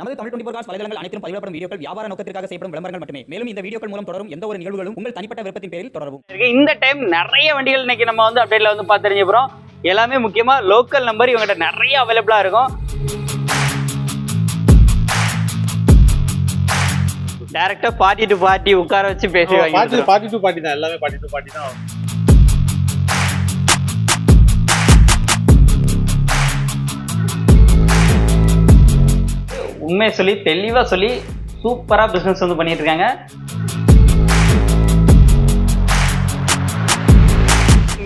நமது Tamil twenty cos வலைதளங்கள் அனைத்தும் பதிவிடப்படும் வீடியோக்கள் வியாபார நோக்கத்திற்காக செய்யப்படும் விளம்பரங்கள் மட்டுமே. மேலும் இந்த வீடியோக்கள் மூலம் தொடரும் எந்த ஒரு நிகழ்வுகளும் உங்கள் தனிப்பட்ட விருப்பத்தின் பேரில் இருக்கு. இந்த டைம் நிறைய வண்டிகள் இன்னைக்கு நம்ம வந்து அப்டேட்ல வந்து பார்த்து தெரிஞ்சு போறோம் எல்லாமே முக்கியமா லோக்கல் நம்பர் இவங்ககிட்ட நிறைய அவைலபிளா இருக்கும். டேரக்டா பார்ட்டி டு பார்ட்டி உட்கார வச்சு பேசி பார்ட்டி வாங்கி பார்ட்டி டு பார்ட்டி தான். எல்லாமே பார்ட்டி டு பார்ட்டி தான். உண்மையை சொல்லி தெளிவா சொல்லி சூப்பரா பிசினஸ் வந்து பண்ணிட்டு இருக்காங்க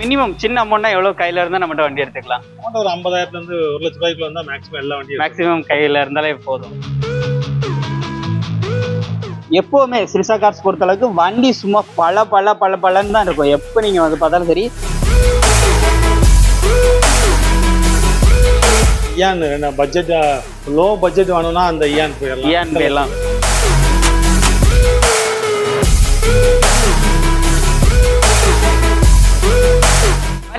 மினிமம் சின்ன அமௌண்ட்னா எவ்வளவு கையில இருந்தா நம்மகிட்ட வண்டி எடுத்துக்கலாம்? Amount ஒரு ஐம்பதாயிரத்துல இருந்து ஒரு லட்ச ரூபாய்க்குள்ள வந்தா மேக்ஸிமம் எல்லா வண்டியும் மேக்ஸிமம் கையில இருந்தாலே போதும். எப்பவுமே சிரிசா கார்ஸ் பொறுத்த அளவுக்கு வண்டி சும்மா பல பல பல பலன்னு தான் இருக்கும். எப்போ நீங்க வந்து பார்த்தாலும் சரி. இயான் என்ன பட்ஜெட் லோ பட்ஜெட் வேணும்னா அந்த இயான் போயிடலாம். ஏன் எல்லாம்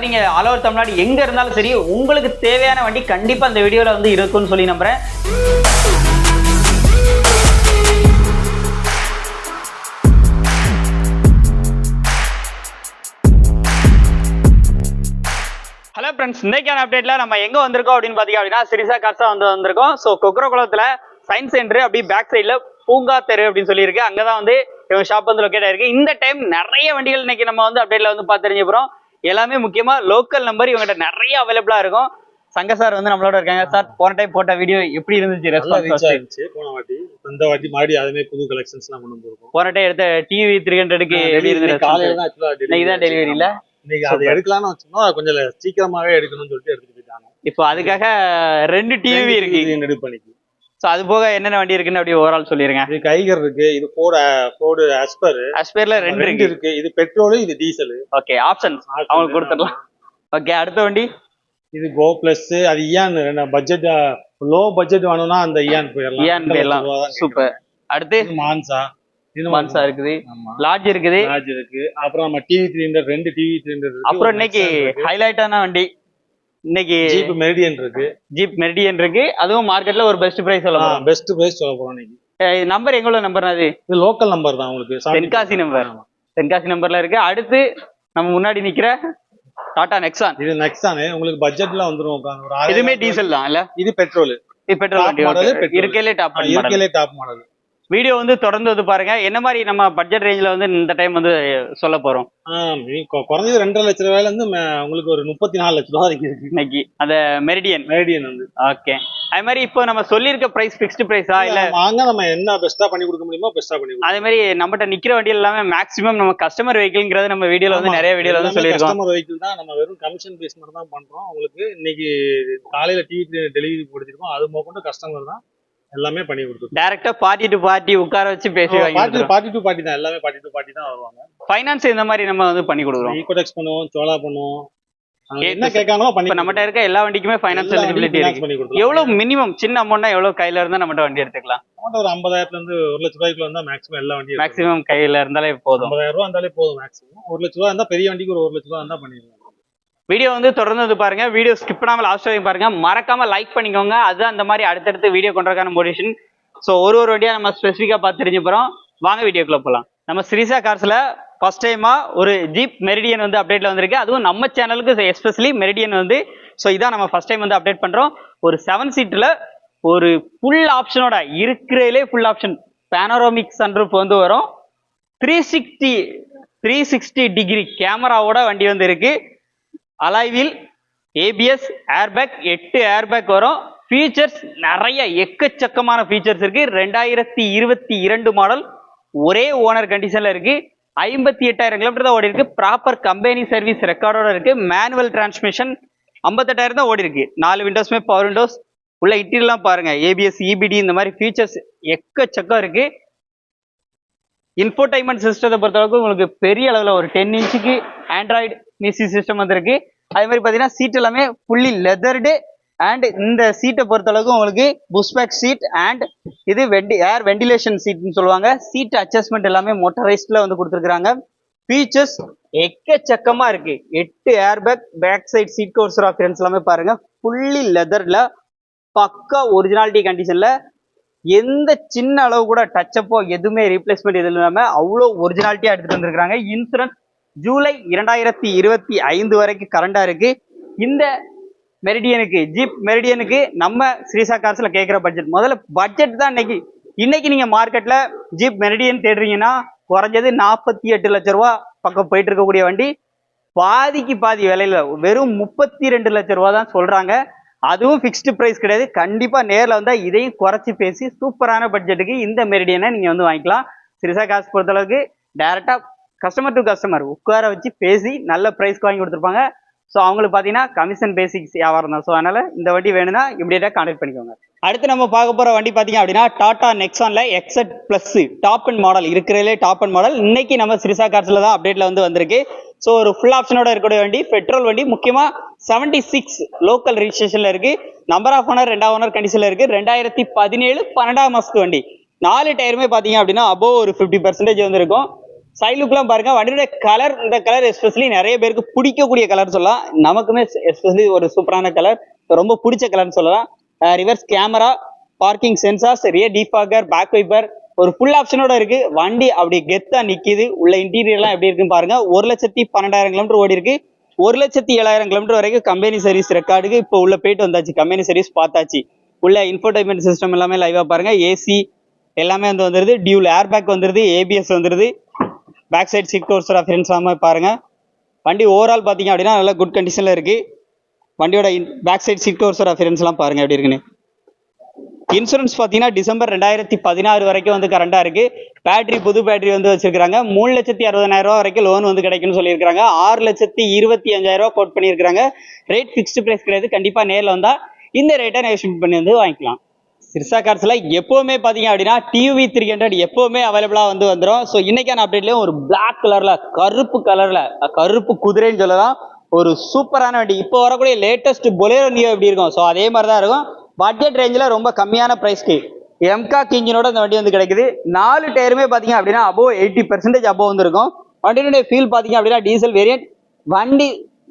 நீங்கள் ஆல் ஓவர் தமிழ்நாடு எங்கே இருந்தாலும் சரி உங்களுக்கு தேவையான வண்டி கண்டிப்பாக அந்த வீடியோவில் வந்து இருக்கும்னு சொல்லி நம்புகிறேன் ஃப்ரெண்ட்ஸ் இன்னைக்கான அப்டேட்ல நம்ம எங்க வந்திருக்கோம் அப்படின்னு பாத்தீங்க அப்படின்னா சிரிசா கார்ஸா வந்து வந்திருக்கோம். ஸோ கொக்கரகுளத்துல சயின்ஸ் சென்டர் அப்படி பேக் சைடுல பூங்கா தெரு அப்படின்னு சொல்லியிருக்கு. அங்கதான் வந்து இவங்க ஷாப் வந்து லொக்கேட் ஆயிருக்கு. இந்த டைம் நிறைய வண்டிகள் இன்னைக்கு நம்ம வந்து அப்டேட்ல வந்து பார்த்து தெரிஞ்சு போறோம் எல்லாமே முக்கியமா லோக்கல் நம்பர் இவங்ககிட்ட நிறைய அவைலபிளா இருக்கும். சங்க சார் வந்து நம்மளோட இருக்காங்க. சார் போன டைம் போட்ட வீடியோ எப்படி இருந்துச்சு? ரெஸ்பான்ஸ் ஆயிருச்சு. போன வாட்டி இந்த வாட்டி மறுபடி அதுமே புது கலெக்ஷன்ஸ் எல்லாம் கொண்டு வந்திருக்கோம் போன டைம் எடுத்த டிவி த்ரீ ஹண்ட்ரடுக்கு காலையில? தான் தான் டெலிவரி இல்ல இன்னைக்கு அதை எடுக்கலாம்னு வச்சோம்னா கொஞ்சம் சீக்கிரமாவே எடுக்கணும்னு சொல்லிட்டு எடுத்துட்டு போயிட்டாங்க. இப்போ அதுக்காக ரெண்டு டிவி இருக்கு. ரெடி பண்ணிக்கு ஸோ அது போக என்னென்ன வண்டி இருக்குன்னு அப்படியே ஓவரால் சொல்லிருங்க. இது கைகர் இருக்கு இது போர்டு போர்டு அஸ்பர் அஸ்பேர்ல ரெண்டு ரெண்டு இருக்கு. இருக்கு. இது பெட்ரோல் இது டீசல் ஓகே ஆப்ஷன்ஸ் அவங்களுக்கு கொடுத்துடலாம். ஓகே அடுத்த வண்டி? இது கோ பிளஸ் அது இயான் என்ன பட்ஜெட் லோ பட்ஜெட் வேணும்னா அந்த இயான் போயிடலாம். ஏன் போயிடலாம். சூப்பர் அடுத்து? மான்சா மான்சா இருக்குது. லாட்ஜ் இருக்குது. ராஜ் இருக்கு. அப்புறம் நம்ம டிவி ஹண்ட்ரட் ரெண்டு டிவி ஹண்ட்ரட் அப்புறம் இன்னைக்கு ஹைலைட்டான வண்டி. இன்னைக்கு ஜீப் மெரிடியன் இருக்கு. ஜீப் மெரிடியன் இருக்கு. அதுவும் மார்க்கெட்ல ஒரு பெஸ்ட் பிரைஸ் சொல்லலாம் பெஸ்ட் பிரைஸ் சொல்ல போறோம் இன்னைக்கு. நம்பர் எங்களோட நம்பர் அது? இது லோக்கல் நம்பர் தான் உங்களுக்கு. தென்காசி நம்பர் தென்காசி நம்பர்ல இருக்கு. அடுத்து நம்ம முன்னாடி நிக்கிற டாடா நெக்ஸான் இது நெக்ஸானு உங்களுக்கு பட்ஜெட்ல வந்துரும் இதுமே டீசல் தான் இல்ல? இது பெட்ரோல் இது பெட்ரோல். இருக்கையிலே டாப் மாடல் இருக்கலே டாப் மாடல் வீடியோ வந்து தொடர்ந்து வந்து பாருங்க. என்ன மாதிரி நம்ம பட்ஜெட் ரேஞ்சில் வந்து இந்த டைம் வந்து சொல்ல போறோம்? குறைஞ்சது ரெண்டரை லட்ச ரூபாயில இருந்து உங்களுக்கு ஒரு முப்பத்தி நாலு லட்ச ரூபா வரைக்கும் இருக்கு. இன்னைக்கு. அந்த மெரிடியன் மெரிடியன் வந்து. ஓகே அது மாதிரி இப்போ நம்ம சொல்லியிருக்க பிரைஸ் ஃபிக்ஸ்டு பிரைஸா இல்ல வாங்க நம்ம என்ன பெஸ்டா பண்ணி கொடுக்க முடியுமோ பெஸ்டா பண்ணி. அதே மாதிரி நம்மகிட்ட நிக்கிற வண்டி எல்லாமே மேக்ஸிமம் நம்ம கஸ்டமர் வெஹிக்கிள்ங்கிறது நம்ம வீடியோல வந்து நிறைய வீடியோல வந்து சொல்லியிருக்கோம். கஸ்டமர் வெஹிக்கிள் தான். நம்ம வெறும் கமிஷன் பேஸ் மட்டும் தான் பண்றோம். உங்களுக்கு இன்னைக்கு காலையில டிவி டெலிவரி கொடுத்துருக்கோம் அது மொக்கொண்டு கஸ்டமர் தான். எல்லாமே பண்ணி கொடுத்துருக்கோம். டைரக்டா பார்ட்டி டு பார்ட்டி உட்கார வச்சு பேசி பார்ட்டி வாங்கி பார்ட்டி டு பார்ட்டி தான் எல்லாமே பார்ட்டி டு பார்ட்டி தான் வருவாங்க. ஃபைனான்ஸ் இந்த மாதிரி நம்ம வந்து பண்ணி கொடுக்குறோம். ஈகோடெக்ஸ் பண்ணுவோம் சோலா பண்ணுவோம். என்ன. கேட்காங்களோ பண்ணி இப்போ நம்மகிட்ட இருக்க எல்லா வண்டிக்குமே ஃபைனான்ஸ் எலிஜிபிலிட்டி இருக்கு. எவ்வளவு மினிமம் சின்ன அமௌண்ட்னா எவ்வளவு கையில இருந்தா நம்மகிட்ட வண்டி எடுத்துக்கலாம்? Amount ஒரு ஐம்பதாயிரத்துல இருந்து ஒரு லட்ச ரூபாய்க்குள்ள வந்தா மேக்ஸிமம் எல்லா வண்டியும் மேக்ஸிமம் கையில இருந்தாலே போதும். ஐம்பதாயிரம் ரூபா இருந்தாலே போதும் மேக்ஸிமம் ஒரு லட்ச ரூபா இருந்தா பெரிய வண்டிக்கு ஒரு ஒரு லட்ச ரூபா இருந்தா பண்ணிடலாம். வீடியோ வந்து தொடர்ந்து வந்து பாருங்க. வீடியோ ஸ்கிப் பண்ணாமல் லாஸ்ட் வரைக்கும் பாருங்க. மறக்காம லைக் பண்ணிக்கோங்க. அதுதான் அந்த மாதிரி அடுத்தடுத்து வீடியோ கொண்டதுக்கான மோட்டிவேஷன் ஸோ ஒரு ஒரு வண்டியா நம்ம ஸ்பெசிஃபிக்காக பார்த்து தெரிஞ்சு போகிறோம் வாங்க வீடியோக்குள்ள போலாம். நம்ம ஸ்ரீசா கார்ஸில் ஃபர்ஸ்ட் டைமா ஒரு ஜீப் மெரிடியன் வந்து அப்டேட்ல வந்திருக்கு. அதுவும் நம்ம சேனலுக்கு எஸ்பெஷலி மெரிடியன் வந்து. ஸோ இதான் நம்ம ஃபர்ஸ்ட் டைம் வந்து அப்டேட் பண்ணுறோம் ஒரு செவன் சீட்டில் ஒரு ஃபுல் ஆப்ஷனோட இருக்கிறதுலே ஃபுல் ஆப்ஷன் பேனரோமிக் சன்ரூப் வந்து வரும். Three sixty three sixty degree கேமராவோட வண்டி வந்து இருக்குது அலாய்வில் ஏபிஎஸ் ஏர்பேக் எட்டு ஏர்பேக் வரும். ஃபீச்சர்ஸ் நிறைய எக்கச்சக்கமான ஃபீச்சர்ஸ் இருக்கு. ரெண்டாயிரத்தி இருபத்தி இரண்டு மாடல் ஒரே ஓனர் கண்டிஷன்ல இருக்கு. ஐம்பத்தி எட்டாயிரம் கிலோமீட்டர் தான் ஓடி இருக்கு ப்ராப்பர் கம்பெனி சர்வீஸ் ரெக்கார்டோட இருக்கு. மேனுவல் டிரான்ஸ்மிஷன் ஐம்பத்தெட்டாயிரம் தான் ஓடி இருக்கு நாலு விண்டோஸ்மே பவர் விண்டோஸ் உள்ள இன்டீரியர்லாம் பாருங்க. ஏபிஎஸ் இபிடி இந்த மாதிரி ஃபீச்சர்ஸ் எக்கச்சக்கம் இருக்கு. இன்ஃபோடைன்மெண்ட் சிஸ்டத்தை பொறுத்தளவுக்கு உங்களுக்கு பெரிய அளவில் ஒரு டென் இன்ச்சுக்கு ஆண்ட்ராய்டு மிசி சிஸ்டம் வந்திருக்கு. அதே மாதிரி பார்த்தீங்கன்னா சீட் எல்லாமே ஃபுல்லி லெதர்டு அண்ட் இந்த சீட்டை பொறுத்தளவுக்கு உங்களுக்கு புஷ்பேக் சீட் அண்ட் இது வெண்டி ஏர் வெண்டிலேஷன் சீட்னு சொல்லுவாங்க. சீட் அட்ஜஸ்ட்மெண்ட் எல்லாமே மோட்டரைஸ்டில் வந்து கொடுத்துருக்குறாங்க. ஃபீச்சர்ஸ் எக்கச்சக்கமாக இருக்கு. எட்டு airbag back side seat covers appearance எல்லாமே பாருங்க. ஃபுல்லி லெதரில் பக்கா ஒரிஜினாலிட்டி கண்டிஷனில் எந்த சின்ன அளவு கூட டச்சப்போ எதுவுமே ரீப்ளேஸ்மெண்ட் எதுவும் இல்லாமல் அவ்வளோ ஒரிஜினாலிட்டியாக எடுத்துகிட்டு வந்திருக்காங்க இன்சூரன்ஸ் ஜூலை இரண்டாயிரத்தி இருபத்தி ஐந்து வரைக்கும் கரண்டாக இருக்கு. இந்த மெரிடியனுக்கு ஜீப் மெரிடியனுக்கு நம்ம ஸ்ரீசா கார்ஸில் கேட்குற பட்ஜெட் முதல்ல பட்ஜெட் தான் இன்னைக்கு. இன்னைக்கு நீங்கள் மார்க்கெட்டில் ஜீப் மெரிடியன் தேடுறீங்கன்னா குறைஞ்சது நாற்பத்தி எட்டு லட்ச ரூபா பக்கம் போயிட்டு இருக்கக்கூடிய வண்டி. பாதிக்கு பாதி விலையில வெறும் முப்பத்தி ரெண்டு லட்ச ரூபா தான் சொல்கிறாங்க அதுவும் ஃபிக்ஸ்டு ப்ரைஸ் கிடையாது. கண்டிப்பாக நேரில் வந்தால் இதையும் குறைச்சி பேசி சூப்பரான பட்ஜெட்டுக்கு இந்த மெரிடியனை நீங்கள் வந்து வாங்கிக்கலாம். சிறுசா காசு பொறுத்தளவுக்கு டேரெக்டாக கஸ்டமர் டு கஸ்டமர் உட்கார வச்சு பேசி நல்ல ப்ரைஸ்க்கு வாங்கி கொடுத்துருப்பாங்க. ஸோ அவங்களுக்கு பார்த்தீங்கன்னா கமிஷன் பேசிக்ஸ் வியாபாரம் தான். ஸோ அதனால் இந்த வண்டி வேணும்னா இப்படியே கான்டெக்ட் பண்ணிக்கோங்க. அடுத்து நம்ம பார்க்க போகிற வண்டி பார்த்தீங்க அப்படின்னா Tata நெக்ஸானில் XZ plus top end model இருக்கிறதுலே டாப் அண்ட் மாடல் இன்னைக்கு நம்ம சிரிசா கார்ஸில் தான் அப்டேட்டில் வந்து வந்திருக்கு. ஸோ ஒரு ஃபுல் ஆப்ஷனோட இருக்கக்கூடிய வண்டி பெட்ரோல் வண்டி முக்கியமாக செவன்டி சிக்ஸ் லோக்கல் ரிஜிஸ்ட்ரேஷனில் இருக்குது நம்பர் ஆஃப் ஓனர் ரெண்டாம் ஓனர் கண்டிஷனில் இருக்குது ரெண்டாயிரத்தி பதினேழு பன்னெண்டாம் மாதத்து வண்டி. நாலு டயருமே பார்த்தீங்க அப்படின்னா அபோவ் ஒரு ஃபிஃப்டி பர்சன்டேஜ் வந்துருக்கும் சைட் லுக்லாம் பாருங்க வண்டியோட கலர் இந்த கலர் எஸ்பெஷலி நிறைய பேருக்கு பிடிக்கக்கூடிய கலர் சொல்லலாம். நமக்குமே எஸ்பெஷலி ஒரு சூப்பரான கலர் ரொம்ப பிடிச்ச கலர்னு சொல்லலாம். Reverse camera parking sensors rear defogger back wiper ஒரு ஃபுல் ஆப்ஷனோட இருக்கு. வண்டி அப்படி கெத்தா நிக்குது. உள்ள இன்டீரியர்லாம் எப்படி இருக்குன்னு பாருங்க. ஒரு லட்சத்தி பன்னெண்டாயிரம் கிலோமீட்டர் ஓடி இருக்கு. ஒரு லட்சத்தி ஏழாயிரம் கிலோமீட்டர் வரைக்கும் கம்பெனி சர்வீஸ் ரெக்கார்டுக்கு இப்போ உள்ள போயிட்டு வந்தாச்சு. கம்பெனி சர்வீஸ் பார்த்தாச்சு. உள்ள இன்ஃபர்டைன்மெண்ட் சிஸ்டம் எல்லாமே லைவா பாருங்க. ஏசி எல்லாமே வந்து வந்துருது. டியூல் ஏர் பேக் வந்துருது ஏபிஎஸ் வந்துருது. Back side seat covers friends ஆகாம பாருங்கள் வண்டி ஓவரால் பார்த்தீங்க அப்படின்னா நல்லா குட் கண்டிஷனில் இருக்குது வண்டியோட பேக் சைட் சீட் கோர்ஸ் ரெஃபரன்ஸ்லாம் பாருங்கள் எப்படி இருக்குன்னு. இன்சூரன்ஸ் பார்த்தீங்கன்னா டிசம்பர் ரெண்டாயிரத்தி பதினாறு வரைக்கும் வந்து கரண்டாக இருக்குது பேட்டரி புது பேட்டரி வந்து வச்சுருக்காங்க மூணு லட்சத்தி அறுபதாயிரரூவா வரைக்கும் லோன் வந்து கிடைக்கும்னு சொல்லியிருக்காங்க ஆறு லட்சத்தி இருபத்தி அஞ்சாயிரம் ரூபா கோட் பண்ணியிருக்காங்க ரேட் ஃபிக்ஸ்டு ப்ரைஸ் கிடையாது. கண்டிப்பாக நேரில் வந்தால் இந்த ரேட்டை நெகோஷியேட் பண்ணி வந்து வாங்கிக்கலாம். சிர்சா கார்ஸில் எப்போவுமே பார்த்தீங்க அப்படின்னா டிவி த்ரீ ஹண்ட்ரட் எப்போவுமே அவைலபிளாக வந்து வந்துடும் ஸோ இன்றைக்கான அப்டேட்லேயும் ஒரு பிளாக் கலரில் கருப்பு கலரில் கருப்பு குதிரைன்னு சொல்லலாம். ஒரு சூப்பரான வண்டி. இப்போ வரக்கூடிய லேட்டஸ்ட் பொலேரோ நியோ எப்படி இருக்கும்? ஸோ அதே மாதிரி தான் இருக்கும். பட்ஜெட் ரேஞ்சில் ரொம்ப கம்மியான ப்ரைஸ்க்கு எம்கா இன்ஜினோட இந்த வண்டி வந்து கிடைக்குது. நாலு டயருமே பார்த்தீங்க அப்படின்னா அபோவ் எயிட்டி பெர்சன்டேஜ் அபோவ் வந்துருக்கும். வண்டியினுடைய ஃபீல் பார்த்தீங்க அப்படின்னா டீசல் வேரியன்ட் வண்டி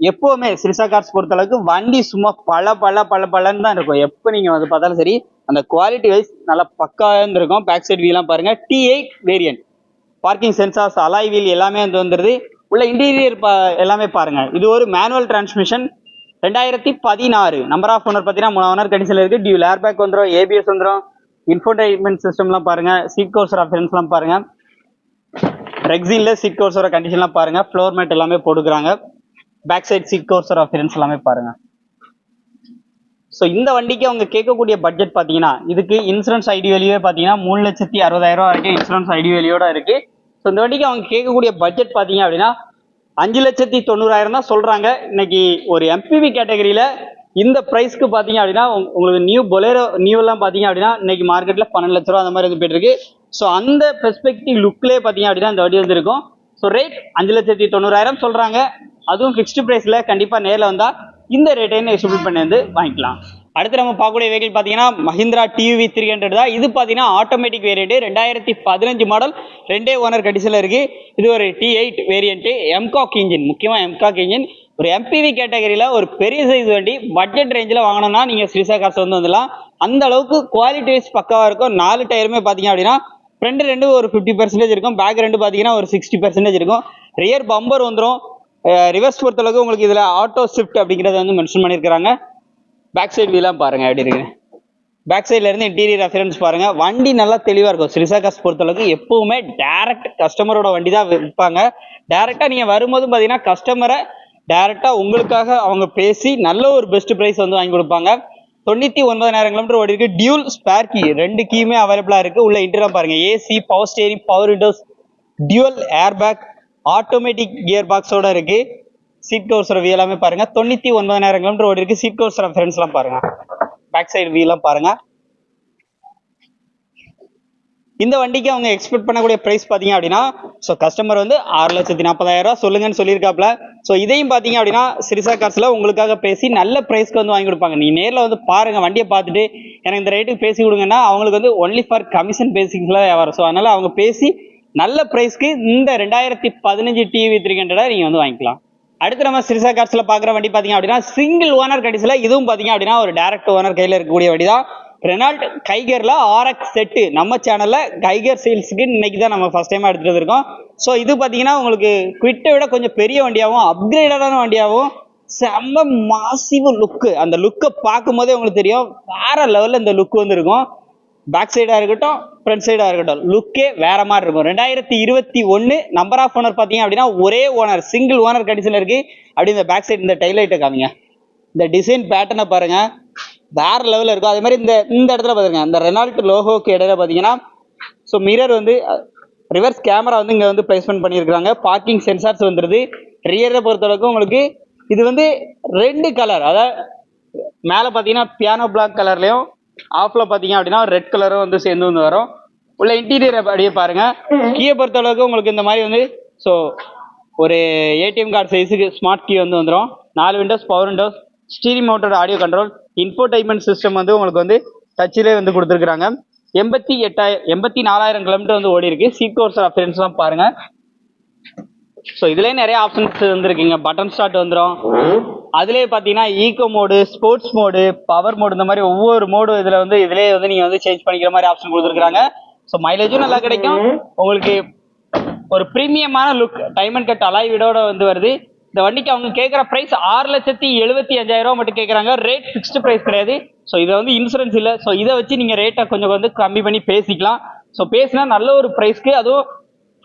எப்பவுமே சிரிசா கார்ஸ் பொறுத்த அளவுக்கு வண்டி சும்மா பல பல பல பலன்னு தான் இருக்கும். எப்போ நீங்க வந்து பார்த்தாலும் சரி அந்த குவாலிட்டி வைஸ் நல்லா பக்காவாக இருந்திருக்கும் பேக் சைட் வீலாம் பாருங்க. T eight variant parking sensors alloy wheel எல்லாமே வந்து வந்துருது. உள்ள இன்டீரியர் எல்லாமே பாருங்க. இது ஒரு மேனுவல் டிரான்ஸ்மிஷன் ரெண்டாயிரத்தி பதினாறு. நம்பர் ஆஃப் ஓனர் பார்த்தீங்கன்னா மூணு ஓனர் கண்டிஷனில் இருக்கு. டியூல் ஏர் பேக் வந்துடும் ஏபிஎஸ் வந்துடும் இன்ஃபோடைன்மெண்ட் சிஸ்டம்லாம் பாருங்க. சீட் கோர்ஸர் ரெஃபரன்ஸ்லாம் பாருங்க. ரெக்ஸின்ல சீட் கோர்ஸோட கண்டிஷன்லாம் பாருங்க. ஃப்ளோர் மேட் எல்லாமே போடுக்குறாங்க back side seat of appearance எல்லாமே பாருங்க. ஸோ இந்த வண்டிக்கு அவங்க கேட்கக்கூடிய பட்ஜெட் பார்த்தீங்கன்னா இதுக்கு இன்சூரன்ஸ் ஐடி வேல்யூவே பார்த்தீங்கன்னா மூணு லட்சத்தி அறுபதாயிரம் ரூபா வரைக்கும் இன்சூரன்ஸ் ஐடி வேல்யூட இருக்கு. ஸோ இந்த வண்டிக்கு அவங்க கேட்கக்கூடிய பட்ஜெட் பார்த்தீங்க அப்படின்னா அஞ்சு லட்சத்தி தொண்ணூறாயிரம் தான் சொல்றாங்க. இன்னைக்கு ஒரு எம்பிவி கேட்டகரியில இந்த ப்ரைஸ்க்கு பார்த்தீங்க அப்படின்னா உங்களுக்கு நியூ பொலேரோ நியூ எல்லாம் பார்த்தீங்க அப்படின்னா இன்னைக்கு மார்க்கெட்டில் பன்னெண்டு லட்ச ரூபா அந்த மாதிரி வந்து போயிட்டு இருக்கு ஸோ அந்த பெர்ஸ்பெக்டிவ் லுக்லேயே பார்த்தீங்க அப்படின்னா இந்த வண்டி வந்து இருக்கும் ஸோ ரேட் அஞ்சு லட்சத்தி தொண்ணூறாயிரம் சொல்றாங்க. அதுவும் ஃபிக்ஸ்டு ப்ரைஸில் கண்டிப்பாக நேரில் வந்தால் இந்த ரேட்டையும் எக்ஸ்பிள் பண்ணி வந்து வாங்கிக்கலாம். அடுத்து நம்ம பார்க்கக்கூடிய வெஹிக்கிள் பார்த்தீங்கன்னா மஹிந்திரா டிவி த்ரீ ஹண்ட்ரட் தான். இது பார்த்தீங்கன்னா ஆட்டோமேட்டிக் வேரியண்ட்டு ரெண்டாயிரத்தி பதினஞ்சு மாடல் ரெண்டே ஓனர் கண்டிஷனில் இருக்குது இது ஒரு T eight variant mHawk engine முக்கியமாக எம்காக் இன்ஜின் ஒரு எம்பிவி கேட்டகரியில் ஒரு பெரிய சைஸ் வண்டி பட்ஜெட் ரேஞ்சில் வாங்கணும்னா நீங்கள் ஸ்ரீசா காசு வந்து வந்துடலாம். அந்த அளவுக்கு குவாலிட்டி வைஸ் பக்காவாக இருக்கும். நாலு டயருமே பார்த்தீங்க அப்படின்னா ஃப்ரண்ட் ரெண்டு ஒரு ஃபிஃப்டி பர்சன்டேஜ் இருக்கும் பேக் ரெண்டு பார்த்தீங்கன்னா ஒரு சிக்ஸ்டி பர்சன்டேஜ் இருக்கும். ரியர் பம்பர் வந்துடும் ரிவர்ஸ் பொறுத்தளவுக்கு உங்களுக்கு இதில் ஆட்டோ ஷிஃப்ட் அப்படிங்கிறத வந்து மென்ஷன் பண்ணியிருக்கிறாங்க. பேக் சைடு வீலாம் பாருங்கள் எப்படி இருக்கு. பேக் சைட்லேருந்து இன்டீரியர் ரெஃபரன்ஸ் பாருங்கள் வண்டி நல்லா தெளிவாக இருக்கும். சிரிசா காசு பொறுத்தளவுக்கு எப்போவுமே டேரக்ட் கஸ்டமரோட வண்டி தான் விற்பாங்க. டேரெக்டாக நீங்கள் வரும்போதும் பார்த்தீங்கன்னா கஸ்டமரை டேரெக்டாக உங்களுக்காக அவங்க பேசி நல்ல ஒரு பெஸ்ட் ப்ரைஸ் வந்து வாங்கி கொடுப்பாங்க. தொண்ணூற்றி ஒன்பதாயிரம் கிலோமீட்டர் ஓடி இருக்கு. டியூல் ஸ்பேர் கீ ரெண்டு கீயுமே அவைலபிளாக இருக்குது உள்ள இன்டர்லாம் பாருங்கள் AC power steering power windows dual air bag automatic gear பாக்ஸோட இருக்கு. சீட் கோர்ஸோட வியூ எல்லாமே பாருங்க. தொண்ணூத்தி ஒன்பதாயிரம் கிலோமீட்டர் ஓடி இருக்கு. சீட் கவர்ஸ் ரெஃபரன்ஸ் எல்லாம் பாருங்க. பேக் சைடு வியூ எல்லாம் பாருங்க. இந்த வண்டிக்கு அவங்க எக்ஸ்பெக்ட் பண்ணக்கூடிய பிரைஸ் பாத்தீங்க அப்படின்னா ஸோ கஸ்டமர் வந்து ஆறு லட்சத்தி நாற்பதாயிரம் ரூபா சொல்லுங்கன்னு சொல்லியிருக்காப்ல ஸோ இதையும் பாத்தீங்க அப்படின்னா சிரிசா கார்ஸ்ல உங்களுக்காக பேசி நல்ல பிரைஸ்க்கு வந்து வாங்கி கொடுப்பாங்க. நீ நேரில் வந்து பாருங்க வண்டியை பார்த்துட்டு. எனக்கு இந்த ரேட்டுக்கு பேசி கொடுங்கன்னா அவங்களுக்கு வந்து ஒன்லி ஃபார் கமிஷன் பேசிக்ஸ்ல வரும். ஸோ அதனால அவங்க பேசி நல்ல ப்ரைஸ்க்கு இந்த ரெண்டாயிரத்தி பதினஞ்சு டிவி த்ரீ ஹண்ட்ரடா நீங்கள் வந்து வாங்கிக்கலாம். அடுத்து நம்ம சிரிசா கார்ஸில் பார்க்குற வண்டி பார்த்தீங்க அப்படின்னா சிங்கிள் ஓனர் கடைசியில் இதுவும் பார்த்தீங்க அப்படின்னா ஒரு டேரக்ட் ஓனர் கையில் இருக்கக்கூடிய வண்டி தான் ரெனால்ட் கைகரில் ஆர்எக்ஸ் செட்டு நம்ம சேனலில் கைகர் சேல்ஸுக்கு இன்னைக்கு தான் நம்ம ஃபஸ்ட் டைமாக எடுத்துகிட்டு இருக்கோம் ஸோ இது பார்த்தீங்கன்னா உங்களுக்கு குவிட்டை விட கொஞ்சம் பெரிய வண்டியாகவும் அப்கிரேடடான வண்டியாகவும் செம்ம மாசிவ் லுக்கு அந்த லுக்கை பார்க்கும்போதே உங்களுக்கு தெரியும். வேற லெவலில் இந்த லுக் வந்து இருக்கும் பேக் சைடாக இருக்கட்டும் ஃப்ரண்ட் சைடாக இருக்கட்டும். லுக்கே வேற மாதிரி இருக்கும். ரெண்டாயிரத்தி இருபத்தி ஒன்று நம்பர் ஆஃப் ஓனர் பார்த்தீங்க அப்படின்னா ஒரே ஓனர் சிங்கிள் ஓனர் கண்டிஷனில் இருக்கு. அப்படி இந்த பேக் சைடு இந்த டைலைட்டை காமிங்க. இந்த டிசைன் பேட்டர்னை பாருங்க. வேற லெவலில் இருக்கும். அதே மாதிரி இந்த இந்த இடத்துல பாருங்க. இந்த ரெனால்ட் லோகோக்கு இடையில பார்த்தீங்கன்னா ஸோ மிரர் வந்து ரிவர்ஸ் கேமரா வந்து இங்கே வந்து பிளேஸ்மெண்ட் பண்ணியிருக்காங்க பார்க்கிங் சென்சார்ஸ் வந்துருது. ரியரை பொறுத்தளவுக்கு உங்களுக்கு இது வந்து ரெண்டு கலர் அதாவது மேலே பார்த்தீங்கன்னா பியானோ பிளாக் கலர்லையும் ஆஃப்ல பார்த்தீங்க அப்படின்னா ரெட் கலரும் வந்து சேர்ந்து வந்து வரும். உள்ள இன்டீரியர் அப்படியே பாருங்க. கீயை பொறுத்தளவுக்கு உங்களுக்கு இந்த மாதிரி வந்து ஸோ ஒரு ஏடிஎம் கார்டு சைஸுக்கு ஸ்மார்ட் கீ வந்து வந்துடும் நாலு windows power windows steering mounted audio control infotainment system வந்து உங்களுக்கு வந்து டச்சிலே வந்து கொடுத்துருக்காங்க எண்பத்தி எட்டாயிரம் எண்பத்தி நாலாயிரம் கிலோமீட்டர் வந்து ஓடி இருக்கு சீட் கோர்ஸ் அஃபரன்ஸ்லாம் பாருங்க. ஸோ இதுலேயே நிறைய ஆப்ஷன்ஸ் வந்துருக்குங்க பட்டன் ஸ்டார்ட் வந்துடும் அதுலேயே பார்த்தீங்கன்னா eco mode sports mode power mode இந்த மாதிரி ஒவ்வொரு மோடு இதில் வந்து இதுலேயே வந்து நீங்கள் வந்து சேஞ்ச் பண்ணிக்கிற மாதிரி ஆப்ஷன் கொடுத்துருக்காங்க ஸோ மைலேஜும் நல்லா கிடைக்கும். உங்களுக்கு ஒரு ப்ரீமியமான லுக் டைமண்ட் கட் அலாய் வீடோட வந்து வருது. இந்த வண்டிக்கு அவங்க கேட்குற ப்ரைஸ் ஆறு லட்சத்தி எழுபத்தி அஞ்சாயிரம் ரூபா மட்டும் கேட்குறாங்க. ரேட் ஃபிக்ஸ்டு ப்ரைஸ் கிடையாது. ஸோ இதை வந்து இன்சூரன்ஸ் இல்லை. ஸோ இதை வச்சு நீங்கள் ரேட்டை கொஞ்சம் வந்து கம்மி பண்ணி பேசிக்கலாம். ஸோ பேசினா நல்ல ஒரு ப்ரைஸ்க்கு அதுவும்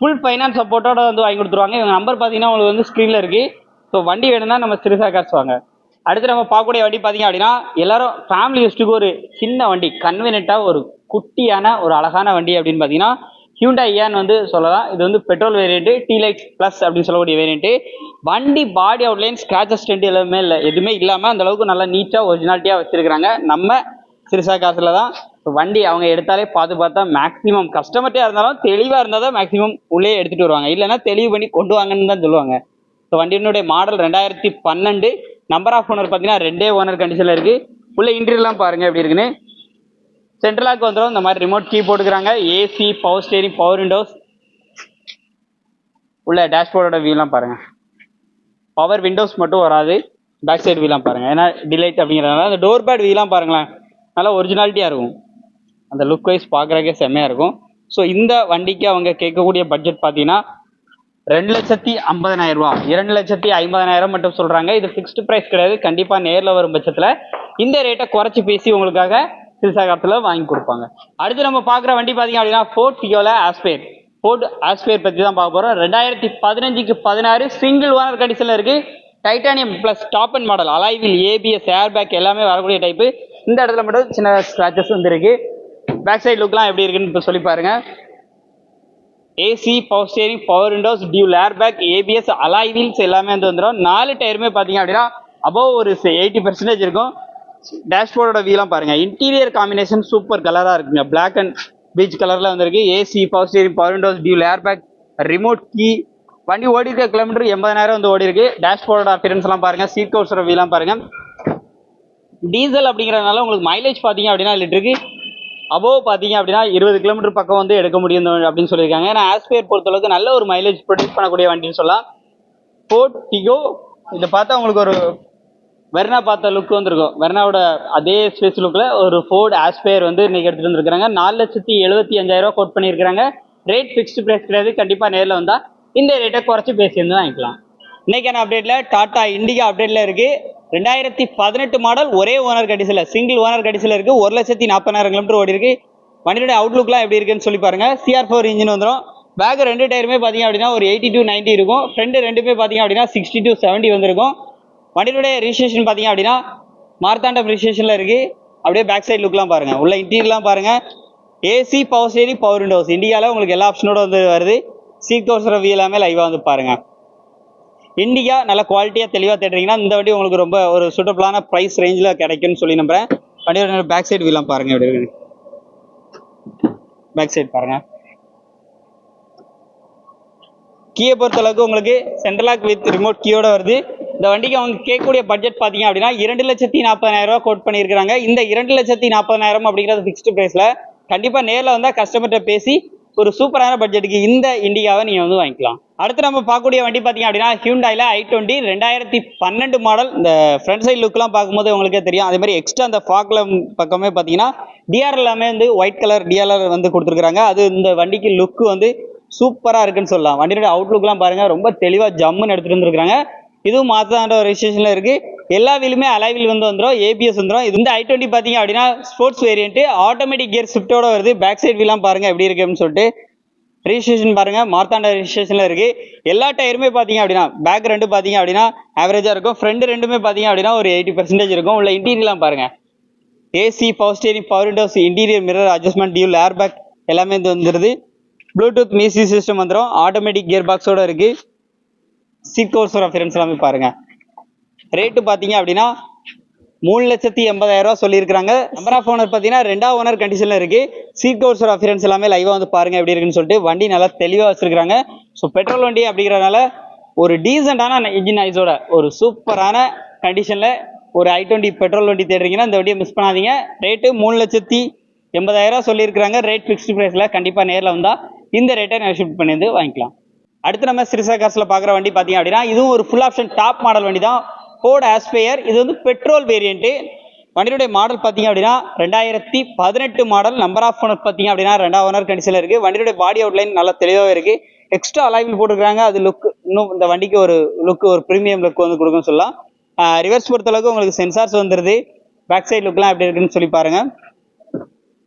ஃபுல் ஃபைனான்ஸ் சப்போர்ட்டோட வந்து வாங்கி கொடுத்துருவாங்க. இவங்க நம்பர் பார்த்தீங்கன்னா உங்களுக்கு வந்து ஸ்க்ரீனில் இருக்குது ஸோ வண்டி வேணும்னா நம்ம சிறுசா காசுவாங்க அடுத்து நம்ம பார்க்கக்கூடிய வண்டி பார்த்தீங்க அப்படின்னா எல்லாரும் ஃபேமிலி யூஸ்ட்டுக்கு ஒரு சின்ன வண்டி கன்வீனியண்ட்டாக ஒரு குட்டியான ஒரு அழகான வண்டி அப்படின்னு பார்த்தீங்கன்னா ஹியூண்டா ஏன் வந்து சொல்லலாம். இது வந்து petrol variant D lite plus அப்படின்னு சொல்லக்கூடிய வேரியண்ட்டு வண்டி பாடி அவுட்லைன் ஸ்க்ராச்சஸ் டென்ட் எல்லாமே இல்லை. எதுவுமே இல்லாமல் அந்த அளவுக்கு நல்லா நீட்டாக ஒரிஜினாலிட்டியாக வச்சுருக்கிறாங்க. நம்ம சிறுசா காசில் தான். வண்டி அவங்க எடுத்தாலே பார்த்து பார்த்தா மேக்ஸிமம் கஸ்டமர்ட்டே இருந்தாலும் தெளிவாக இருந்தால் தான் மேக்ஸிமம் உள்ளே எடுத்துகிட்டு வருவாங்க. இல்லைன்னா தெளிவு பண்ணி கொண்டு வாங்கன்னு தான் சொல்லுவாங்க. ஸோ வண்டியினுடைய மாடல் ரெண்டாயிரத்தி பன்னெண்டு நம்பர் ஆஃப் ஓனர் பார்த்தீங்கன்னா ரெண்டே ஓனர் கண்டிஷனில் இருக்குது உள்ள இன்டீரியர்லாம் பாருங்கள் எப்படி இருக்குன்னு. சென்ட்ரலாக்கு வந்துடும் இந்த மாதிரி ரிமோட் கீ போட்டுக்கிறாங்க. AC power steering power windows உள்ள டேஷ்போர்டோட வியூலாம் பாருங்கள் பவர் விண்டோஸ் மட்டும் வராது. பேக் சைடு வீலாம் பாருங்கள் ஏன்னா டிலைட் அப்படிங்கிறதுனால அந்த டோர் பேட் வீலாம் பாருங்களேன். நல்லா ஒரிஜினாலிட்டியாக இருக்கும். அந்த லுக் வைஸ் பார்க்குறக்கே செம்மையாக இருக்கும். ஸோ இந்த வண்டிக்கு அவங்க கேட்கக்கூடிய பட்ஜெட் பார்த்தீங்கன்னா ரெண்டு லட்சத்தி ஐம்பதனாயிரம் ரூபா. இரண்டு லட்சத்தி ஐம்பதனாயிரம் மட்டும் சொல்கிறாங்க இது ஃபிக்ஸ்டு ப்ரைஸ் கிடையாது. கண்டிப்பாக நேரில் வரும் பட்சத்தில் இந்த ரேட்டை குறைச்சி பேசி உங்களுக்காக சிறுசாகத்தில் வாங்கி கொடுப்பாங்க. அடுத்து நம்ம பார்க்குற வண்டி பார்த்தீங்க அப்படின்னா ஃபோர்ட் டியோவில் ஆஸ்பேர் ஃபோர்ட் ஆஸ்பேர் பற்றி தான் பார்க்க போகிறோம் ரெண்டாயிரத்தி பதினஞ்சுக்கு பதினாறு சிங்கிள் ஓனர் கண்டிஷனில் இருக்குது titanium plus top end model alloy wheel ABS air bag எல்லாமே வரக்கூடிய டைப்பு இந்த இடத்துல மட்டும் சின்ன ஸ்க்ராச்சஸ் வந்துருக்கு பேக் சைடு லுக்லாம் எப்படி இருக்குன்னு இப்போ சொல்லி பாருங்க. AC power steering power windows dual air bag ABS alloy wheels எல்லாமே வந்து வந்துடும் நாலு டயருமே பார்த்தீங்க அப்படின்னா அபோவ் ஒரு எயிட்டி பர்சன்டேஜ் இருக்கும். டேஷ்போர்டோட வீலாம் பாருங்க. இன்டீரியர் காம்பினேஷன் சூப்பர் கலராக இருக்குங்க. பிளாக் அண்ட் பீச் கலரில் வந்திருக்கு. AC power steering power windows dual air bag remote key வண்டி ஓடி இருக்க கிலோமீட்டர் எண்பதாயிரம் வந்து ஓடி இருக்கு டேஷ்போர்டோட அப்பியரன்ஸ் எல்லாம் பாருங்க. சீட் கவுசரோட வீலாம் பாருங்க. டீசல் அப்படிங்கிறதுனால உங்களுக்கு மைலேஜ் பார்த்தீங்க அப்படின்னா லிட்டருக்கு அபோவ் பார்த்தீங்க அப்படின்னா இருபது கிலோமீட்டர் பக்கம் வந்து எடுக்க முடியும் அப்படின்னு சொல்லியிருக்காங்க. ஏன்னா ஆஸ்பியர் பொறுத்தளவுக்கு நல்ல ஒரு மைலேஜ் ப்ரொடியூஸ் பண்ணக்கூடிய வண்டின்னு சொல்லலாம். ஃபோர்ட் டிகோ இதை பார்த்தா உங்களுக்கு ஒரு வெர்னா பார்த்த லுக் வந்திருக்கும் வெர்னாவோட அதே ஸ்பேஸ் லுக்கில் ஒரு ஃபோர்ட் ஆஸ்பேர் வந்து இன்றைக்கி எடுத்துகிட்டு வந்திருக்காங்க நாலு லட்சத்தி எழுபத்தி அஞ்சாயிரரூவா கோட் பண்ணியிருக்காங்க ரேட் ஃபிக்ஸ்டு ப்ரைஸ் கிடையாது. கண்டிப்பாக நேரில் வந்தால் இந்த ரேட்டை குறைச்சி பேசியிருந்து வாங்கிக்கலாம். இன்னைக்கான அப்டேட்ல டாடா இண்டிகா அப்டேட்ல இருக்கு. ரெண்டாயிரத்தி பதினெட்டு மாடல் ஒரே ஓனர் கடிசில் சிங்கிள் ஓனர் கடிசில் இருக்கு. ஒரு லட்சத்தி நாற்பதாயிரம் கிலோமீட்டர் ஓடி இருக்கு. வண்டியோட அவுட்லுக்லாம் எப்படி இருக்குன்னு சொல்லி பாருங்க. சிஆர் ஃபோர் இன்ஜின் வந்துடும் பேக் ரெண்டு டயருமே பார்த்தீங்க அப்படின்னா ஒரு எயிட்டி டு 90 இருக்கும். ஃப்ரண்ட் ரெண்டுமே பார்த்தீங்க அப்படின்னா சிக்ஸ்டி டு 70 வந்திருக்கும். வண்டியோடைய ரிஜிஸ்ட்ரேஷன் பார்த்தீங்க அப்படின்னா மார்த்தாண்டம் ரிஜிஸ்ட்ரேஷனில் இருக்கு. அப்படியே பேக் சைட் லுக்லாம் பாருங்க. உள்ள இன்டீரியர்லாம் பாருங்க. AC power steering power windows இந்தியாவில் உங்களுக்கு எல்லா ஆப்ஷனோட வந்து வருது. சீட் கவுசர் வியூ எல்லாமே லைவாக வந்து பாருங்க. இண்டிகா நல்ல குவாலிட்டியாக தெளிவாக தேடுறீங்கன்னா இந்த வண்டி உங்களுக்கு ரொம்ப ஒரு சூட்டபிளான ப்ரைஸ் ரேஞ்சில் கிடைக்கும்னு சொல்லி நம்புறேன். வண்டியோட பேக் சைடு வீலாம் பாருங்க எப்படி இருக்கு பேக் சைடு பாருங்க. கீயை பொறுத்தளவுக்கு உங்களுக்கு சென்ட்ரலாக் வித் ரிமோட் கீயோட வருது. இந்த வண்டிக்கு அவங்க கேட்கக்கூடிய பட்ஜெட் பார்த்தீங்க அப்படின்னா இரண்டு லட்சத்தி நாற்பதாயிரம் ரூபா கோட் பண்ணியிருக்காங்க இந்த இரண்டு லட்சத்தி நாற்பதாயிரம் அப்படிங்கிறது ஃபிக்ஸ்டு ப்ரைஸில் கண்டிப்பாக நேரில் வந்தால் கஸ்டமர்கிட்ட பேசி ஒரு சூப்பரான பட்ஜெட்டுக்கு இந்த இண்டிகாவை நீங்கள் வந்து வாங்கிக்கலாம். அடுத்து நம்ம பார்க்கக்கூடிய வண்டி பார்த்தீங்க அப்படின்னா ஹியூண்டாயில் ஐ டுவெண்ட்டி ரெண்டாயிரத்தி பன்னெண்டு மாடல் இந்த ஃப்ரண்ட் சைட் லுக்லாம் பார்க்கும்போது உங்களுக்கே தெரியும். அதே மாதிரி எக்ஸ்ட்ரா அந்த ஃபாக்ல பக்கமே பார்த்தீங்கன்னா டிஆர் எல்லாமே வந்து ஒயிட் கலர் டிஆர்எல் வந்து கொடுத்துருக்காங்க அது இந்த வண்டிக்கு லுக் வந்து சூப்பராக இருக்குன்னு சொல்லலாம். வண்டியோட அவுட்லுக்லாம் பாருங்கள் ரொம்ப தெளிவாக ஜம்முன்னு எடுத்துகிட்டு வந்துருக்காங்க இதுவும் மாத்தாண்ட ஒரு ரிஜிஸ்ட்ரேஷனில் இருக்கு. எல்லா வீலுமே அலைவில் வந்து வந்துடும் ஏபிஎஸ் வந்துடும் இந்த ஐ டுவெண்ட்டி பார்த்தீங்க அப்படின்னா ஸ்போர்ட்ஸ் வேரியன்ட் ஆட்டோமேட்டிக் கியர் ஷிஃப்ட்டோட வருது. பேக் சைடு வீலாம் பாருங்க எப்படி இருக்குன்னு சொல்லிட்டு. ரிஜிஸ்ட்ரேஷன் பாருங்க. மார்த்தாண்ட ரிஜிஸ்ட்ரேஷன்ல இருக்கு. எல்லா டயருமே பாத்தீங்க அப்படின்னா பேக் ரெண்டு பாத்தீங்க அப்படின்னா ஆவரேஜா இருக்கும். ஃப்ரண்ட் ரெண்டுமே பாத்தீங்க அப்படின்னா ஒரு எயிட்டி பர்சன்டேஜ் இருக்கும். உள்ள இன்டீரியர்லாம் பாருங்க. AC power steering power windows interior mirror adjustment dual air bag எல்லாமே இது வந்துருது. ப்ளூடூத் மியூசிக் சிஸ்டம் வந்துடும் ஆட்டோமேட்டிக் கியர் பாக்ஸோட இருக்குது சீட் கவர்ஸ் ரெஃபரன்ஸ் எல்லாமே பாருங்க. ரேட்டு பார்த்தீங்க அப்படின்னா மூணு லட்சத்தி எண்பதாயிரம் ரூபா சொல்லியிருக்காங்க நம்பர் ஆஃப் ஓனர் பார்த்தீங்கன்னா ரெண்டாவது ஓனர் கண்டிஷனில் இருக்கு. சீட் கவர்ஸ் அஃபியரன்ஸ் எல்லாமே லைவாக வந்து பாருங்க எப்படி இருக்குன்னு சொல்லிட்டு வண்டி நல்லா தெளிவாக வச்சிருக்காங்க ஸோ பெட்ரோல் வண்டி அப்படிங்கிறனால ஒரு டீசெண்டான இன்ஜின் ஐஸோட ஒரு சூப்பரான கண்டிஷனில் ஒரு ஐ டுவெண்ட்டி பெட்ரோல் வண்டி தேடுறீங்கன்னா இந்த வண்டியை மிஸ் பண்ணாதீங்க. ரேட்டு மூணு லட்சத்தி எண்பதாயிரம் ரூபா சொல்லியிருக்காங்க ரேட் ஃபிக்ஸ்டு ப்ரைஸில் கண்டிப்பாக நேரில் வந்தால் இந்த ரேட்டை நான் ஷிஃப்ட் பண்ணி வந்து வாங்கிக்கலாம். அடுத்து நம்ம சிறுசா காசில் பார்க்குற வண்டி பார்த்தீங்க அப்படின்னா இதுவும் ஒரு ஃபுல் ஆப்ஷன் டாப் மாடல் வண்டி தான் ஃபோர்ட் ஆஸ்பெயர் இது வந்து பெட்ரோல் வேரியண்ட்டு வண்டியுடைய மாடல் பார்த்தீங்க அப்படின்னா ரெண்டாயிரத்தி பதினெட்டு மாடல் நம்பர் ஆஃப் ஓனர் பார்த்தீங்க அப்படின்னா ரெண்டாவது ஓனர் கண்டிஷனில் இருக்குது வண்டியுடைய பாடி அவுட்லைன் நல்லா தெளிவாக இருக்குது எக்ஸ்ட்ரா அலைவில் போட்டுருக்காங்க. அது லுக் இன்னும் இந்த வண்டிக்கு ஒரு லுக் ஒரு ப்ரீமியம் லுக் வந்து கொடுக்குன்னு சொல்லலாம். ரிவர்ஸ் பொறுத்தளவுக்கு உங்களுக்கு சென்சார்ஸ் வந்துடுது பேக் சைடு லுக்லாம் எப்படி இருக்குன்னு சொல்லி பாருங்கள்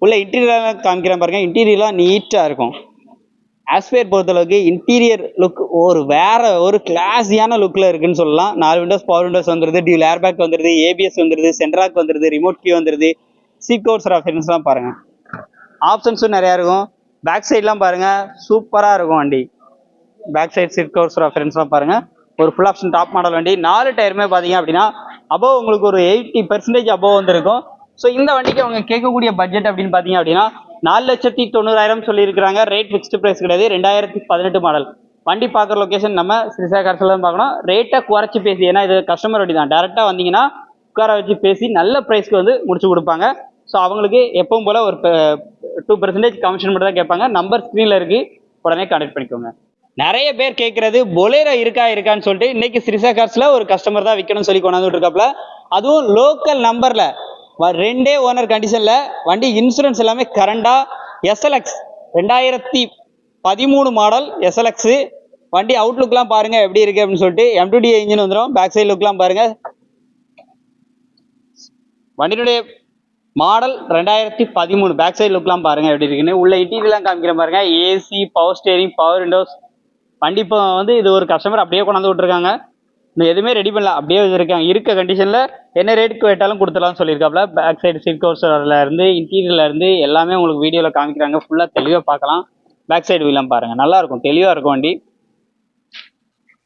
உள்ள இன்டீரியர்லாம் காமிக்கிறேன் பாருங்கள் இன்டீரியர்லாம் நீட்டாக இருக்கும். ஆஸ்பயர் பொறுத்தளவுக்கு இன்டீரியர் லுக் ஒரு வேற ஒரு கிளாஸியான லுக்கில் இருக்குன்னு சொல்லலாம். நாலு விண்டோஸ் பவர் விண்டோஸ் வந்துருது டியூல் ஏர்பேக் வந்துருது ஏபிஎஸ் வந்துருது சென்ட்ராக் வந்துருது ரிமோட் கீ வந்துருது. சீட் கவர்ஸ் ரெஃபரன்ஸ்லாம் பாருங்க. ஆப்ஷன்ஸும் நிறையா இருக்கும். பேக் சைட்லாம் பாருங்க. சூப்பராக இருக்கும் வண்டி. பேக் சைட் சீட் கவர்ஸ் ரெஃபரன்ஸ்லாம் பாருங்க. ஒரு ஃபுல் ஆப்ஷன் டாப் மாடல் வண்டி. நாலு டயருமே பார்த்தீங்க அப்படின்னா அபோவ் உங்களுக்கு ஒரு எயிட்டி பர்சன்டேஜ் அபோவ் வந்திருக்கும். ஸோ இந்த வண்டிக்கு அவங்க கேட்கக்கூடிய பட்ஜெட் அப்படின்னு பார்த்தீங்க அப்படின்னா நாலு லட்சத்தி தொண்ணூறாயிரம் சொல்லியிருக்கிறாங்க. ரேட் ஃபிக்ஸ்டு ப்ரைஸ் கிடையாது. ரெண்டாயிரத்தி பதினெட்டு மாடல் வண்டி பார்க்குற லொக்கேஷன் நம்ம ஸ்ரீசா கார்ஸில் தான் பார்க்கணும் ரேட்டை குறைச்சி பேசி ஏன்னா இது கஸ்டமர் வண்டி தான். டேரெக்டாக வந்தீங்கன்னா உட்கார வச்சு பேசி நல்ல ப்ரைஸ்க்கு வந்து முடிச்சு கொடுப்பாங்க. ஸோ அவங்களுக்கு எப்பவும் போல் ஒரு டூ பர்சன்டேஜ் கமிஷன் மட்டும் தான் கேட்பாங்க. நம்பர் ஸ்க்ரீனில் இருக்கு. உடனே கான்டாக்ட் பண்ணிக்கோங்க. நிறைய பேர் கேட்கறது பொலேரோ இருக்கா இருக்கான்னு சொல்லிட்டு இன்னைக்கு ஸ்ரீசா கார்ஸ்ல ஒரு கஸ்டமர் தான் விற்கணும்னு சொல்லி கொண்டாந்து இருக்காப்ல அதுவும் லோக்கல் நம்பரில் ரெண்டே ஓனர் கண்டிஷன்ல வண்டி இன்சூரன்ஸ் எல்லாமே கரண்டா எஸ்எல்எக்ஸ் ரெண்டாயிரத்தி பதிமூணு மாடல் எஸ்எல்எக்ஸ் வண்டி அவுட்லுக்லாம் பாருங்க எப்படி இருக்கு அப்படின்னு சொல்லிட்டு எம்டிடி இன்ஜின் வந்துடும் பேக் சைடு லுக்லாம் பாருங்க. வண்டியினுடைய மாடல் ரெண்டாயிரத்தி பதிமூணு. பேக் சைடு லுக்லாம் பாருங்க எப்படி இருக்குன்னு. உள்ள இன்டீரியர்லாம் காமிக்கிற பாருங்க. AC power steering power windows வண்டி இப்போ வந்து இது ஒரு கஸ்டமர் அப்படியே கொண்டாந்து விட்டுருக்காங்க. இன்னும் எதுவுமே ரெடி பண்ணல. அப்படியே வச்சிருக்காங்க இருக்க கண்டிஷனில் என்ன ரேட்டுக்கு வேட்டாலும் கொடுத்துலாம்னு சொல்லியிருக்காப்ல. பேக் சைடு சீட் கவர்ஸில் இருந்து இருந்து எல்லாமே உங்களுக்கு வீடியோவில் காமிக்கிறாங்க. ஃபுல்லாக தெளிவாக பார்க்கலாம். பேக் சைடு வீலாம் பாருங்கள் நல்லா இருக்கும். தெளிவாக இருக்கும் வண்டி.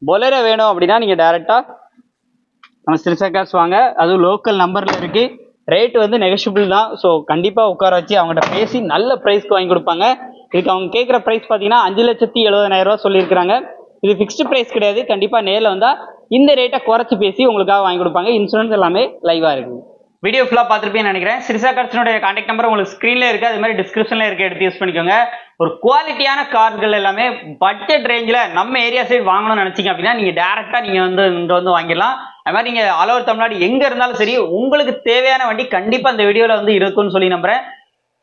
பொலேரோ வேணும் அப்படின்னா நீங்கள் டேரெக்டாக நம்ம சிறுசா கார்ஸ் வாங்க. அதுவும் லோக்கல் நம்பரில் இருக்குது ரேட் வந்து நெகஷியபிள் தான். ஸோ கண்டிப்பாக உட்கார வச்சு அவங்ககிட்ட பேசி நல்ல ப்ரைஸ்க்கு வாங்கி கொடுப்பாங்க. இதுக்கு அவங்க கேட்குற ப்ரைஸ் பார்த்தீங்கன்னா அஞ்சு லட்சத்தி எழுபதாயிரம் ரூபா சொல்லியிருக்காங்க இது ஃபிக்ஸ்டு ப்ரைஸ் கிடையாது. கண்டிப்பாக நேரில் வந்தால் இந்த ரேட்டை குறைச்சி பேசி உங்களுக்காக வாங்கி கொடுப்பாங்க. இன்சூரன்ஸ் எல்லாமே லைவாக இருக்குது வீடியோ ஃபுல்லாக பார்த்துருப்பேன்னு நினைக்கிறேன். சிறுசா கார்ஸினுடைய கான்டாக்ட் நம்பர் உங்களுக்கு ஸ்க்ரீனில் இருக்குது அது மாதிரி டிஸ்கிரிப்ஷனில் இருக்க. எடுத்து யூஸ் பண்ணிக்கோங்க. ஒரு குவாலிட்டியான கார்கள் எல்லாமே பட்ஜெட் ரேஞ்சில் நம்ம ஏரியா சைடு வாங்கணும்னு நினச்சிங்க அப்படின்னா நீங்கள் டேரெக்டாக நீங்கள் வந்து இங்கே வந்து வாங்கிடலாம். அது மாதிரி நீங்கள் ஆல் ஓவர் தமிழ்நாடு எங்கே இருந்தாலும் சரி உங்களுக்கு தேவையான வண்டி கண்டிப்பாக இந்த வீடியோவில் வந்து இருக்கும்னு சொல்லி நம்புறேன்.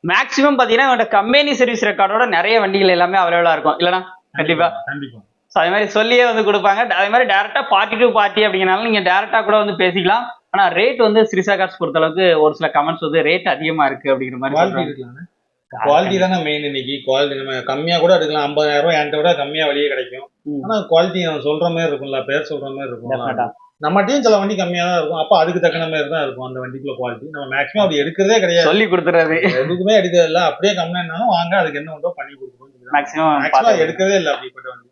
மேக்ஸிமம் பார்த்தீங்கன்னா உங்களோட கம்பெனி சர்வீஸ் ரெக்கார்டோட நிறைய வண்டிகள் எல்லாமே அவைலபிளாக இருக்கும். இல்லைனா கண்டிப்பாக கண்டிப்பா. ஸோ அதே மாதிரி சொல்லியே வந்து கொடுப்பாங்க. அதே மாதிரி டேரெக்டாக பார்ட்டி டு பார்ட்டி அப்படிங்கிறனால நீங்கள் டேரெக்டாக கூட வந்து பேசிக்கலாம். ஆனால் ரேட் வந்து ஸ்ரீசா கார்ஸ் பொறுத்தளவுக்கு ஒரு சில கமெண்ட்ஸ் வந்து ரேட் அதிகமாக இருக்குது அப்படிங்கிற மாதிரி குவாலிட்டி தானே மெயின் இன்னைக்கு. குவாலிட்டி நம்ம கம்மியா கூட எடுக்கலாம் ஐம்பதாயிரம் ரூபாய் என்கிட்ட விட கம்மியா வெளியே கிடைக்கும். ம். ஆனா குவாலிட்டி நம்ம சொல்ற மாதிரி இருக்கும்ல பேர் சொல்ற மாதிரி. இருக்கும் நம்மகிட்டயும் சில வண்டி கம்மியா தான் இருக்கும். அப்ப அதுக்கு தக்கன மாதிரி தான் இருக்கும் அந்த வண்டிக்குள்ள குவாலிட்டி நம்ம மேக்ஸிமம் அப்படி எடுக்கிறதே கிடையாது. சொல்லி கொடுத்துறாரு. எதுக்குமே எடுக்கிறது இல்ல அப்படியே கம்மியானாலும் வாங்க அதுக்கு என்ன உண்டோ பண்ணி மேக்ஸிமம் மேக்ஸிமம் எடுக்கிறதே இல்ல அப்படிப்பட்ட வண்டி.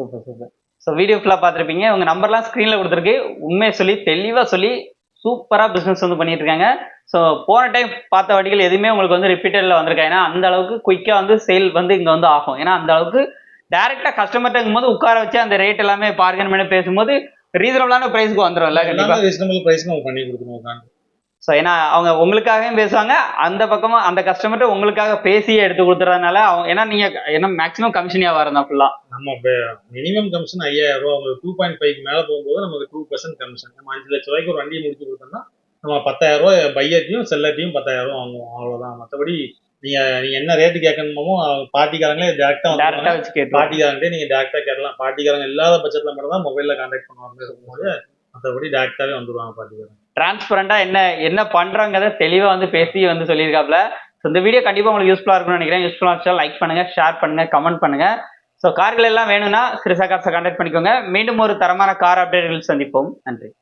Super super. ஸோ வீடியோ ஃபுல்லாக பார்த்துருப்பீங்க. உங்கள் நம்பர்லாம் ஸ்க்ரீனில் கொடுத்துருக்கு. உண்மையை சொல்லி தெளிவாக சொல்லி சூப்பராக பிஸ்னஸ் வந்து பண்ணிட்டு இருக்காங்க. ஸோ போன டைம் பார்த்த வண்டிகள் எதுவுமே உங்களுக்கு வந்து ரிப்பீட்டடில் வந்திருக்கா? ஏன்னா அந்த அளவுக்கு குயிக்காக வந்து சேல் வந்து இங்கே வந்து ஆகும். ஏன்னா அந்த அளவுக்கு டேரெக்டாக கஸ்டமர்கிட்ட போது உட்கார வச்சு அந்த ரேட் எல்லாமே பார்கன் பண்ணி பேசும்போது ரீசனபிளான ப்ரைஸ்க்கு வந்துடும்ல கண்டிப்பாக ரீசனபிள் பிரைஸ் நம்ம பண்ணி கொடுக்கணும் உட்காந்து. ஸோ ஏன்னா அவங்க உங்களுக்காகவும் பேசுவாங்க அந்த பக்கமும் அந்த கஸ்டமர்கிட்ட உங்களுக்காக பேசியே எடுத்து கொடுத்துறதுனால அவங்க ஏன்னா நீங்க ஏன்னா மேக்ஸிமம் கமிஷன் வியாபாரம் தான் ஃபுல்லா நம்ம மினிமம் கமிஷன் ஐயாயிரம் ரூபா உங்களுக்கு டூ பாயிண்ட் ஃபைவ் மேல போகும்போது நமக்கு டூ பர்சன்ட் கமிஷன் நம்ம அஞ்சு லட்ச ரூபாய்க்கு ஒரு வண்டியை முடிச்சு கொடுத்தோம்னா நம்ம பத்தாயிரம் ரூபாய் பையர்ட்டையும் செல்லர்ட்டையும் பத்தாயிரம் ரூபா வாங்குவோம். அவ்வளவுதான். மற்றபடி நீங்க நீங்க என்ன ரேட்டு கேட்கணுமோ அவங்க பார்ட்டிக்காரங்களே டேரக்டா பார்ட்டிக்காரங்கிட்டே நீங்க டேரக்டா கேட்கலாம் பார்ட்டிக்காரங்க இல்லாத பட்சத்துல மட்டும் தான் மொபைல்ல கான்டாக்ட் பண்ணுவாங்க. மற்றபடி டேரக்டாவே வந்துருவாங்க பார்ட்டிக்காரங்க டிரான்ஸ்பரண்டா என்ன என்ன பண்றாங்கிறத தெளிவா வந்து பேசி வந்து சொல்லியிருக்காப்ல ஸோ இந்த வீடியோ கண்டிப்பா உங்களுக்கு யூஸ்ஃபுல்லா இருக்கும்னு நினைக்கிறேன். யூஸ்ஃபுல்லா இருந்துச்சா லைக் பண்ணுங்க ஷேர் பண்ணுங்க கமெண்ட் பண்ணுங்க. ஸோ கார்கள் எல்லாம் வேணும்னா சிறுசா கார்ஸை கான்டாக்ட் பண்ணிக்கோங்க. மீண்டும் ஒரு தரமான கார் அப்டேட்கள் சந்திப்போம். நன்றி.